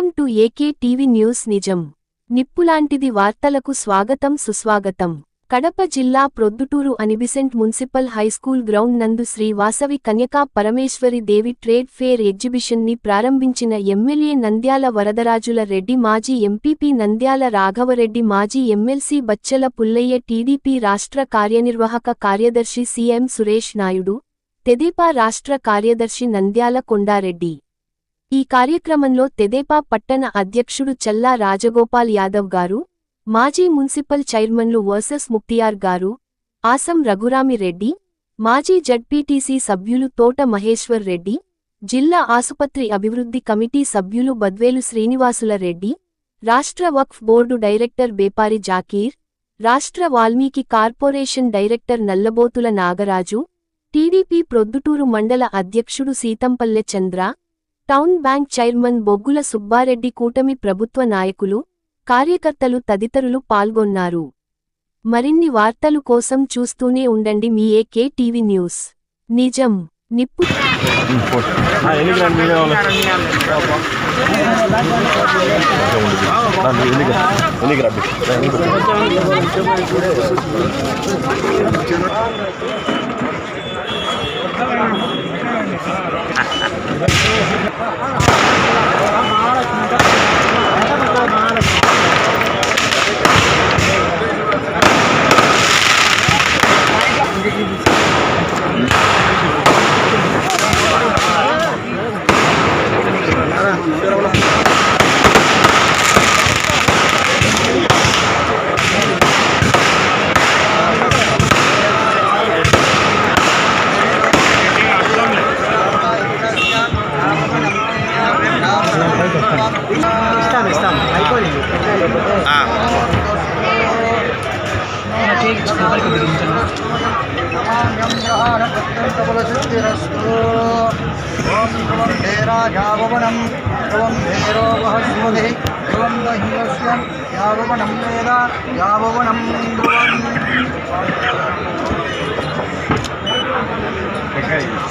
Welcome to AK TV news నిజం. నిప్పులాంటిది వార్తలకు స్వాగతం సుస్వాగతం. కడప జిల్లా Proddatur Annie Besant municipal high school ground నందు శ్రీ వాసవి కన్యకా పరమేశ్వరి దేవి ట్రేడ్ ఫేర్ ఎగ్జిబిషన్ని ప్రారంభించిన ఎమ్మెల్యే నంద్యాల వరదరాజుల రెడ్డి మాజీ ఎంపీపీ నంద్యాల రాఘవరెడ్డి మాజీ ఎమ్మెల్సీ బచ్చల పుల్లయ్య టీడీపీ రాష్ట్ర కార్యనిర్వాహక కార్యదర్శి సీఎం సురేష్ నాయుడు తెదేపా రాష్ట్ర కార్యదర్శి నంద్యాల కొండారెడ్డి. ఈ కార్యక్రమంలో తెదేపా పట్టణ అధ్యక్షుడు చల్లా రాజగోపాల్ యాదవ్ గారు మాజీ మున్సిపల్ చైర్మన్లు వర్సెస్ ముక్తియార్ గారు ఆసం రఘురామిరెడ్డి మాజీ జడ్పీటీసీ సభ్యులు తోట మహేశ్వర్ రెడ్డి జిల్లా ఆసుపత్రి అభివృద్ధి కమిటీ సభ్యులు బద్వేలు శ్రీనివాసుల రెడ్డి రాష్ట్ర వక్ఫ్ బోర్డు డైరెక్టర్ బేపారి జాకీర్ రాష్ట్ర Valmiki corporation director Nallabothula Nagaraju TDP Proddatur మండల అధ్యక్షుడు Seethampalle Chandra town bank chairman Boggula Subbareddy కూటమి ప్రభుత్వ నాయకులు కార్యకర్తలు తదితరులు పాల్గొన్నారు. మరిన్ని వార్తలు కోసం చూస్తూనే ఉండండి మీ ఏకే టీవీ న్యూస్. నిజం. నిప్పు. Thank you. Thank you. ఇస్తాం అయిపోయింది యావనం ధ్రువం భేరో వహస్మతి ధ్రువం దహ్యస్య యావనం వేద యావనం ధ్రువం ঢাকায়।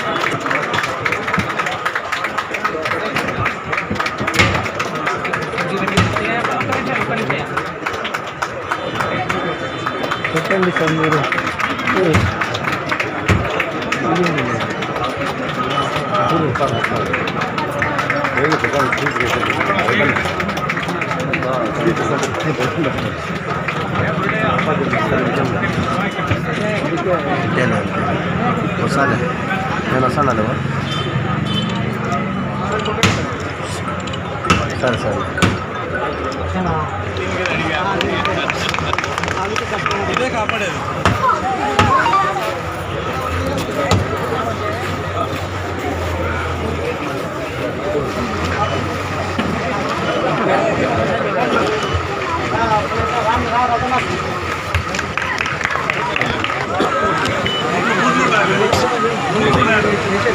చెప్పండి సార్ మీరు వస్తాను నేను వస్తాను నువ్వు సరే సరే కాపాడేది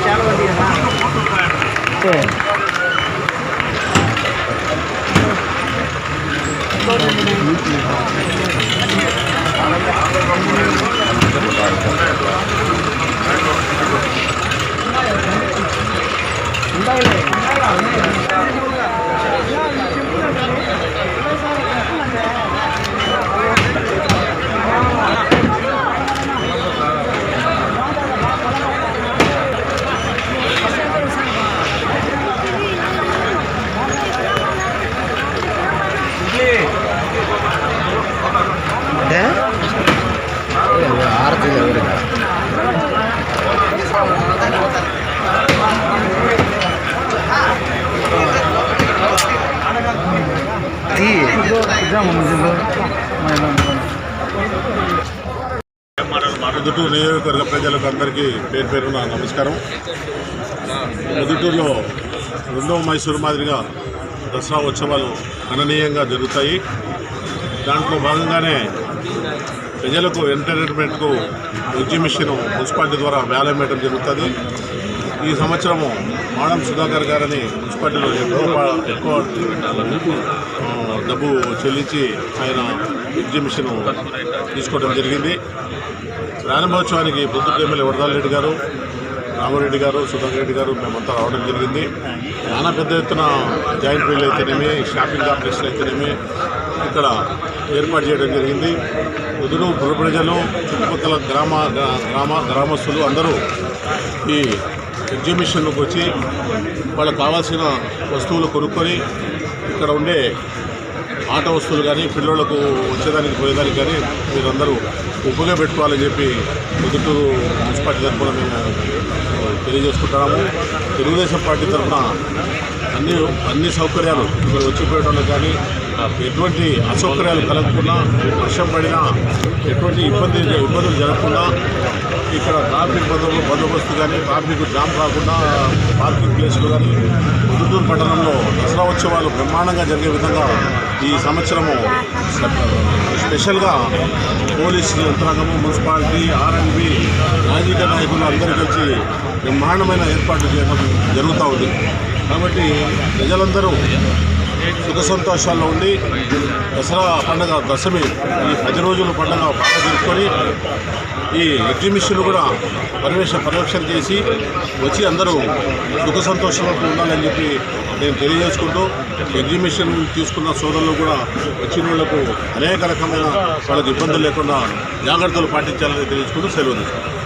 చాలా మంది ముదుటూరు నియోజకవర్గ ప్రజలకు అందరికీ పేరు పేరున నమస్కారం. ముదుటూరులో రెండవ మైసూరు మాదిరిగా దసరా ఉత్సవాలు గణనీయంగా జరుగుతాయి. దాంట్లో భాగంగానే ప్రజలకు ఎంటర్టైన్మెంట్కు ఎగ్జిబిషన్ మున్సిపాలిటీ ద్వారా వేలం జరుగుతుంది. ఈ సంవత్సరము మాడం సుధాకర్ గారని మున్సిపాలిటీలో ఎక్కువ ఎక్కువ డబ్బు చెల్లించి ఆయన ఎగ్జిబిషన్ తీసుకోవడం జరిగింది. ప్రారంభోత్సవానికి బుద్ధు ఎమ్మెల్యే వరదాల రెడ్డి గారు రామారెడ్డి గారు సుధాకర్ రెడ్డి గారు మేమంతా రావడం జరిగింది. చాలా పెద్ద ఎత్తున జాయింట్ వీల్ అయితేనేమి షాపింగ్ కాంప్లెక్స్లు అయితేనేమి ఇక్కడ ఏర్పాటు చేయడం జరిగింది. పొద్దుడు పుర ప్రజలు చుట్టుపక్కల గ్రామ గ్రా- గ్రామ గ్రామస్తులు అందరూ ఈ ఎగ్జిబిషన్లోకి వచ్చి వాళ్ళకు కావాల్సిన వస్తువులు కొనుక్కొని ఇక్కడ ఉండే ఆట వస్తువులు కానీ పిల్లలకు వచ్చేదానికి పోయేదానికి కానీ మీరందరూ ఉపయోగపెట్టుకోవాలని చెప్పి పొద్దుటూరు మున్సిపాలిటీ తరఫున మేము తెలియజేసుకుంటున్నాము. తెలుగుదేశం పార్టీ తరఫున అన్ని అన్ని సౌకర్యాలు ఇక్కడ వచ్చిపోయడానికి కానీ ఎటువంటి అసౌకర్యాలు కలగకుండా వర్షం పడినా ఎటువంటి ఇబ్బంది ఇబ్బందులు జరగకుండా ఇక్కడ ట్రాఫిక్ బదులు బందోబస్తు కానీ ట్రాఫిక్ జామ్ కాకుండా పార్కింగ్ ప్లేస్లు కానీ పొద్దుటూరు పట్టణంలో దసరా ఉత్సవాలు బ్రహ్మాండంగా జరిగే విధంగా ఈ సంవత్సరము స్పెషల్గా పోలీస్ యంత్రాంగము మున్సిపాలిటీ ఆర్ఎండ్బి రాజకీయ నాయకులు అందరికీ వచ్చి బ్రహ్మాండమైన ఏర్పాట్లు చేయడం జరుగుతూ ఉంది. కాబట్టి ప్రజలందరూ సుఖ సంతోషాల్లో ఉండి దసరా పండుగ దశమి ఈ పది రోజుల పండుగ బాగా జరుపుకొని ఈ ఎగ్జిబిషన్ కూడా పరివేష పర్యవేక్షణ చేసి వచ్చి అందరూ సుఖ సంతోషాలతో ఉండాలని చెప్పి నేను తెలియజేసుకుంటూ ఎగ్జిబిషన్ తీసుకున్న సోదరులు కూడా వచ్చిన వాళ్ళకు అనేక రకమైన వాళ్ళకి ఇబ్బందులు లేకుండా జాగ్రత్తలు పాటించాలని తెలియజేసుకుంటూ సెలవు తీసుకుంటాను